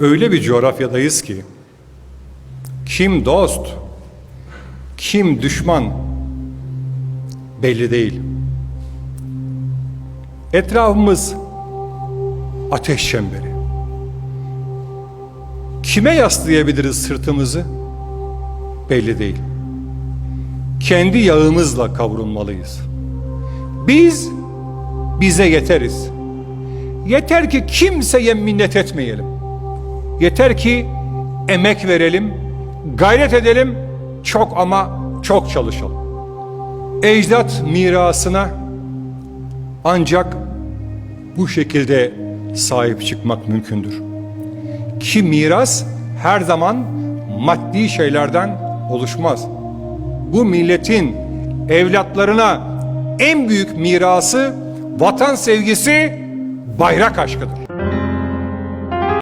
Öyle bir coğrafyadayız ki kim dost, kim düşman belli değil. Etrafımız ateş çemberi. Kime yaslayabiliriz sırtımızı? Belli değil. Kendi yağımızla kavrulmalıyız. Biz bize yeteriz. Yeter ki kimseye minnet etmeyelim. Yeter ki emek verelim, gayret edelim, çok ama çok çalışalım. Ecdat mirasına ancak bu şekilde sahip çıkmak mümkündür. Ki miras her zaman maddi şeylerden oluşmaz. Bu milletin evlatlarına en büyük mirası vatan sevgisi, bayrak aşkıdır.